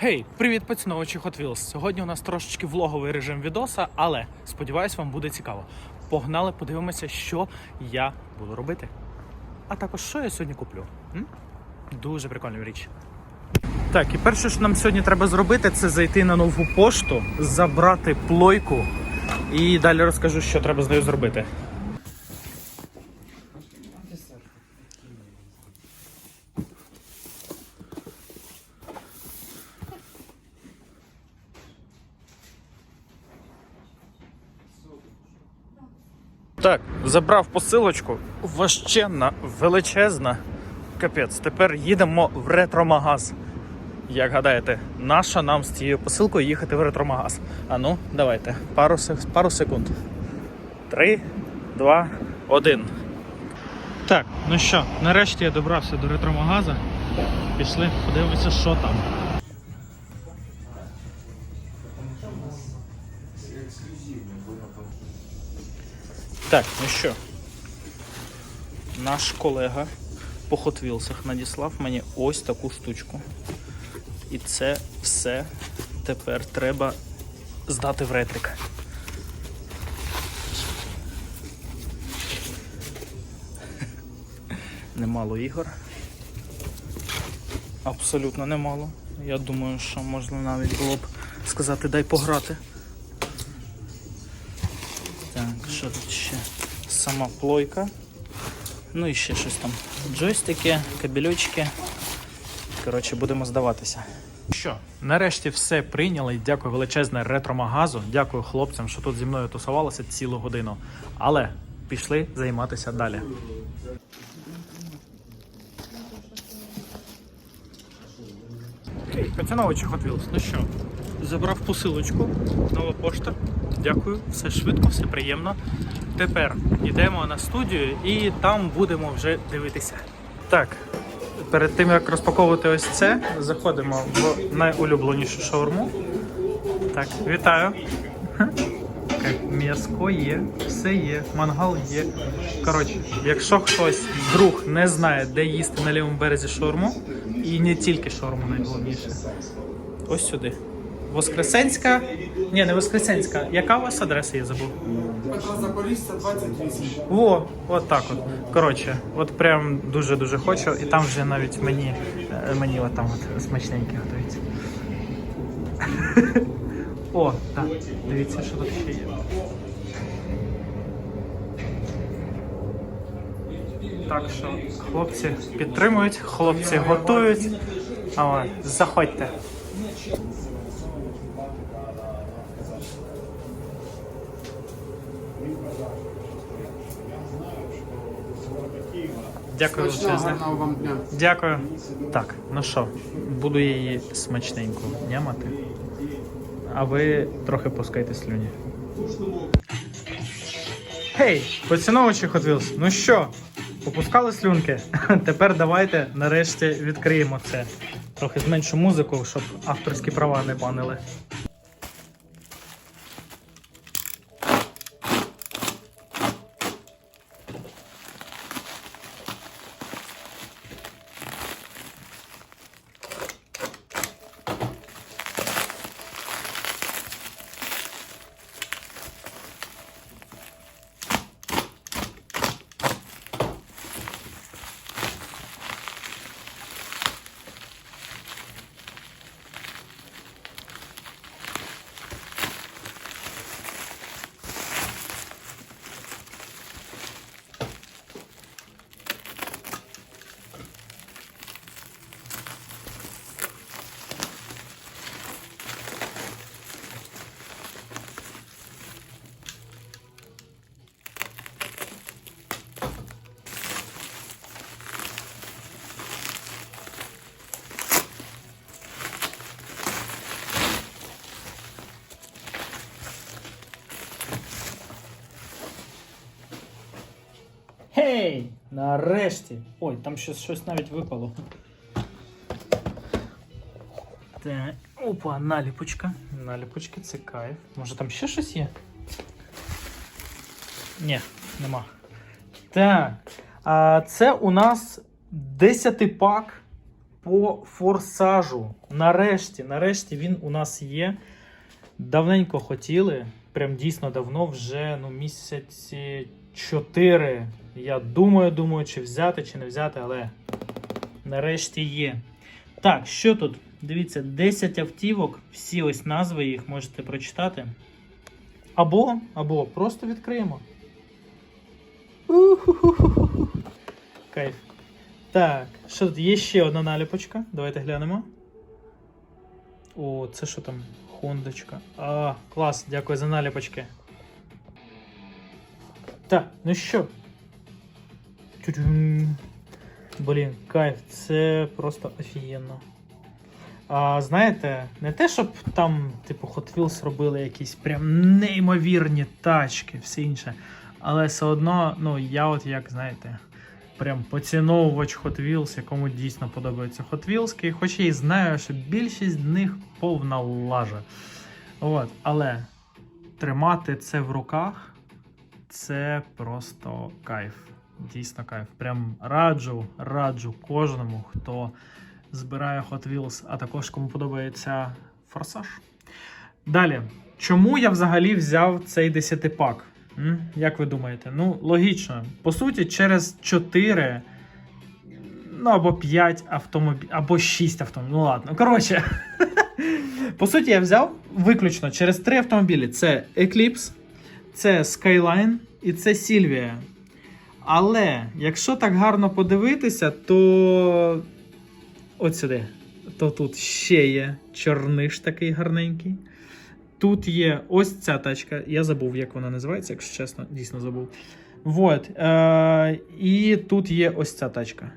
Гей, привіт, поціновувачі Hot Wheels. Сьогодні у нас трошечки влоговий режим відоса, але сподіваюсь, вам буде цікаво. Погнали, подивимося, що я буду робити. А також що я сьогодні куплю. М? Дуже прикольна річ. Так, і перше, що нам сьогодні треба зробити, це зайти на нову пошту, забрати плойку і далі розкажу, що треба з нею зробити. Так, забрав посилочку. Важченна, величезна. Капець. Тепер їдемо в ретромагаз. Як гадаєте, наша нам з цією посилкою їхати в ретромагаз? А ну, давайте, пару, пару секунд. Три, два, один. Так, ну що, нарешті я добрався до ретромагаза. Пішли, подивимося, що там. Так, ну що, наш колега по Wheels надіслав мені ось таку штучку. І це все тепер треба здати в ретрик. Немало ігор. Абсолютно немало. Я думаю, що можна навіть було б сказати дай пограти. Сама плойка. Ну і ще щось там. Джойстики, кабельочки. Коротше, будемо здаватися. Що, нарешті все прийняли. Дякую величезне ретромагазу. Дякую хлопцям, що тут зі мною тусувалося цілу годину. Але пішли займатися далі. Окей, поціновувачі Hot. Ну що, забрав посилочку, нова пошта. Дякую, все швидко, все приємно. Тепер йдемо на студію і там будемо вже дивитися. Так, перед тим як розпаковувати ось це, заходимо в найулюбленішу шаурму. Так, вітаю. Так, М'яско є, все є, мангал є. Коротше, якщо хтось вдруг не знає, де їсти на лівому березі шаурму, і не тільки шаурму найголовніше, ось сюди. Воскресенська. Ні, не Воскресенська. Яка у вас адреса, я забув? Петра Запоріжця 28. Во, от так от. Коротше, от прям дуже-дуже хочу, і там вже навіть мені, е, мені от там от смачненькі готують. О, так, дивіться, що тут ще є. Так що хлопці підтримують, хлопці готують. А от, заходьте. Дякую величезне. Вам дня. Дякую. Так, ну що, буду її смачненько нямати. А ви трохи пускайте слюні. Гей, поціновувачі Hot Wheels, ну що, попускали слюнки? Тепер давайте нарешті відкриємо це. Трохи зменшу музику, щоб авторські права не банили. Гей! Нарешті! Ой, там щось, щось навіть випало. Так, опа, наліпочка. Наліпочки, це кайф. Може там ще щось є? Ні, нема. Так. А це у нас 10 пак по форсажу. Нарешті, нарешті він у нас є. Давненько хотіли, прям дійсно давно, вже ну, місяці 4. Я думаю, думаю, чи взяти, чи не взяти, але нарешті є. Так, що тут? Дивіться, 10 автівок, всі ось назви їх можете прочитати. Або, або просто відкриємо. Кайф. Так, що тут? Є ще одна наліпочка. Давайте глянемо. О, це що там? Хондочка. А, клас, дякую за наліпочки. Так, ну що? Блін, кайф, це просто офігенно. А, знаєте, не те, щоб там, типу, Hot Wheels робили якісь прям неймовірні тачки, все інше. Але все одно, ну, я от як, знаєте, прям поціновувач Hot Wheels, якому дійсно подобаються Hot Wheels, хоч я і знаю, що більшість з них повна лажа. От, але тримати це в руках це просто кайф. Дійсно кайф. Прям раджу, раджу кожному, хто збирає Hot Wheels, а також кому подобається форсаж. Далі, чому я взагалі взяв цей 10-пак? Як ви думаєте? Ну, логічно. По суті, через 4, ну або 5 автомобілів, або 6 автомобілів. Ну ладно, коротше. По суті, я взяв виключно через 3 автомобілі: це Eclipse, це Skyline і це Silvia. Але якщо так гарно подивитися, то от сюди. То тут ще є чорниш такий гарненький. Тут є ось ця тачка. Я забув, як вона називається, якщо чесно, дійсно забув. Вот. Е- і тут є ось ця тачка.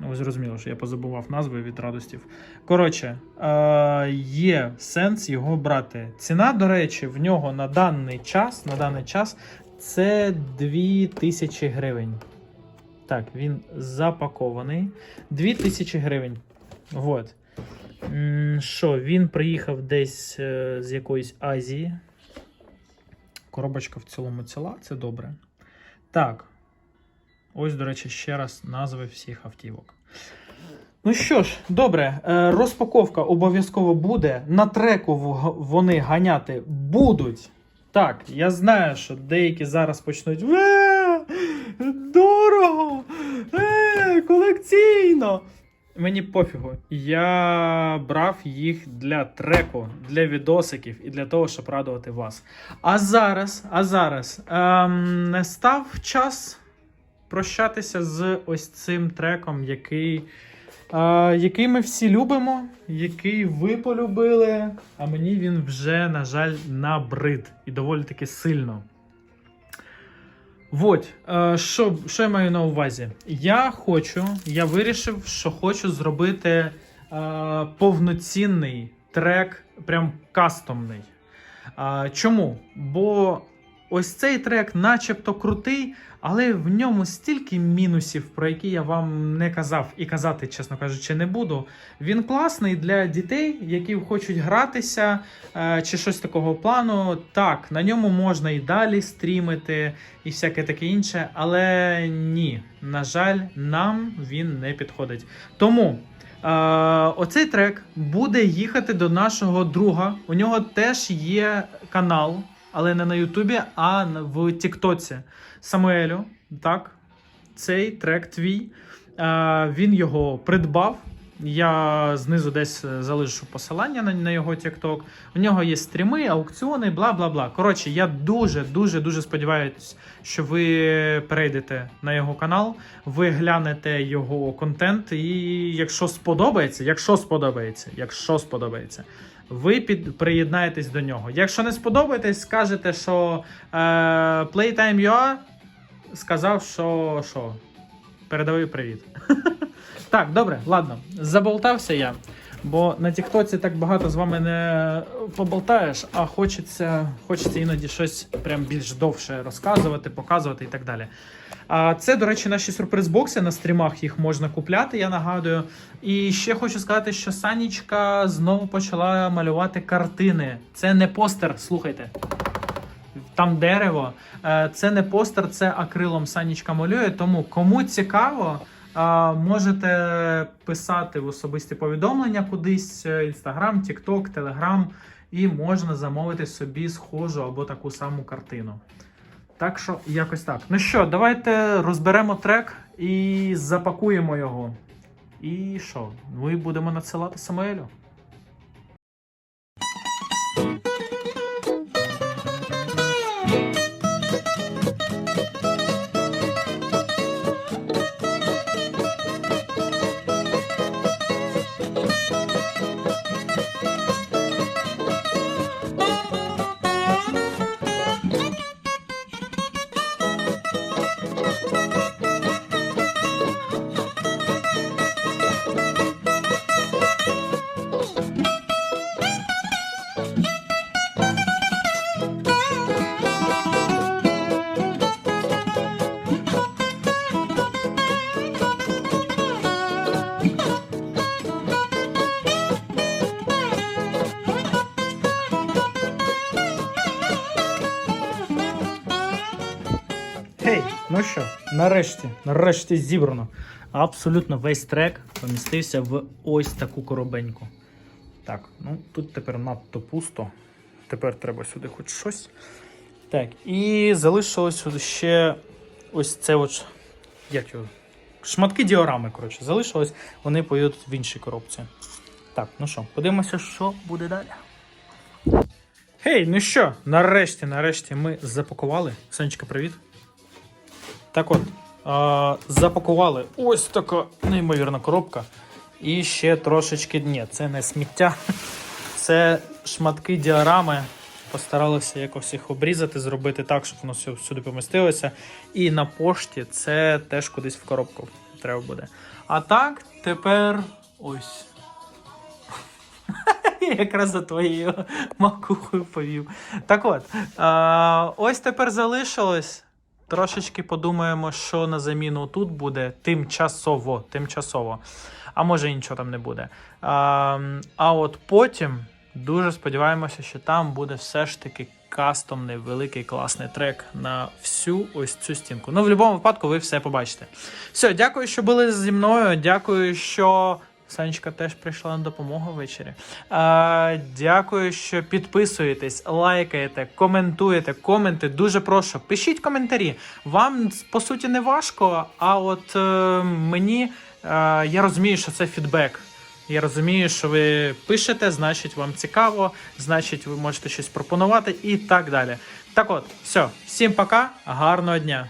Ну, ви зрозуміли, що я позабував назви від радостів. Коротше, е- є сенс його брати. Ціна, до речі, в нього на даний час, на даний час це 2000 гривень. Так, він запакований. 2000 гривень. Вот. М, Що, він приїхав десь е, з якоїсь Азії. Коробочка в цілому ціла, це добре. Так. Ось, до речі, ще раз назви всіх автівок. Ну що ж, добре, е, розпаковка обов'язково буде. На треку вони ганяти будуть. Так, я знаю, що деякі зараз почнуть. Дорого! Е, колекційно! Мені пофігу. Я брав їх для треку, для відосиків і для того, щоб радувати вас. А зараз, а зараз ем, настав час прощатися з ось цим треком, який, е, який ми всі любимо, який ви полюбили, а мені він вже, на жаль, набрид і доволі таки сильно. Вот, е, що, що я маю на увазі? Я хочу, я вирішив, що хочу зробити е, повноцінний трек, прям кастомний. Е, чому? Бо ось цей трек, начебто крутий, але в ньому стільки мінусів, про які я вам не казав і казати, чесно кажучи, не буду. Він класний для дітей, які хочуть гратися е, чи щось такого плану. Так, на ньому можна і далі стрімити, і всяке таке інше, але ні, на жаль, нам він не підходить. Тому. Е, оцей трек буде їхати до нашого друга. У нього теж є канал, але не на Ютубі, а в Тіктоці. Самуелю. Так, цей трек твій. Він його придбав. Я знизу десь е, залишу посилання на, на його TikTok. У нього є стріми, аукціони, бла бла бла. Коротше, я дуже, дуже, дуже сподіваюся, що ви перейдете на його канал, ви глянете його контент, і якщо сподобається, якщо сподобається, якщо сподобається, ви під, приєднаєтесь до нього. Якщо не сподобаєтесь, скажете, що е, Playtime.ua сказав, що що. Передавай привіт. так, добре, ладно. Заболтався я. Бо на Тіктоці так багато з вами не поболтаєш, а хочеться, хочеться іноді щось прям більш довше розказувати, показувати і так далі. А це, до речі, наші сюрприз-бокси на стрімах їх можна купляти, я нагадую. І ще хочу сказати, що Санічка знову почала малювати картини. Це не постер, слухайте. Там дерево. Е, Це не постер, це акрилом Санічка малює. Тому кому цікаво, Можете писати в особисті повідомлення кудись: Інстаграм, Тікток, Телеграм, і можна замовити собі схожу або таку саму картину. Так що якось так. Ну що, давайте розберемо трек і запакуємо його. І що? Ми будемо надсилати Самуелю. Гей, ну що, нарешті, нарешті зібрано. Абсолютно весь трек помістився в ось таку коробеньку. Так, ну тут тепер надто пусто. Тепер треба сюди хоч щось. Так, і залишилось ще ось це от. Як його? Шматки діорами, коротше, залишилось, вони поїдуть в іншій коробці. Так, ну що, подивимося, що буде далі. Гей, ну що, нарешті, нарешті ми запакували. Сонечка, привіт. Так от, а, запакували ось така неймовірна коробка. І ще трошечки. Ні, це не сміття. Це шматки діарами. Постаралися якось їх обрізати, зробити так, щоб воно сюди помістилося. І на пошті це теж кудись в коробку треба буде. А так, тепер ось. Якраз за твоєю макухою повів. Так от, ось тепер залишилось. Трошечки подумаємо, що на заміну тут буде тимчасово. тимчасово. А може нічого там не буде. А, а от потім дуже сподіваємося, що там буде все ж таки кастомний великий класний трек на всю ось цю стінку. Ну, в будь-якому випадку ви все побачите. Все, дякую, що були зі мною. Дякую, що. Санечка теж прийшла на допомогу ввечері. А, дякую, що підписуєтесь, лайкаєте, коментуєте. Коменти дуже прошу. Пишіть коментарі. Вам по суті не важко, а от е, мені е, я розумію, що це фідбек. Я розумію, що ви пишете, значить вам цікаво, значить, ви можете щось пропонувати і так далі. Так от, все, всім пока, гарного дня.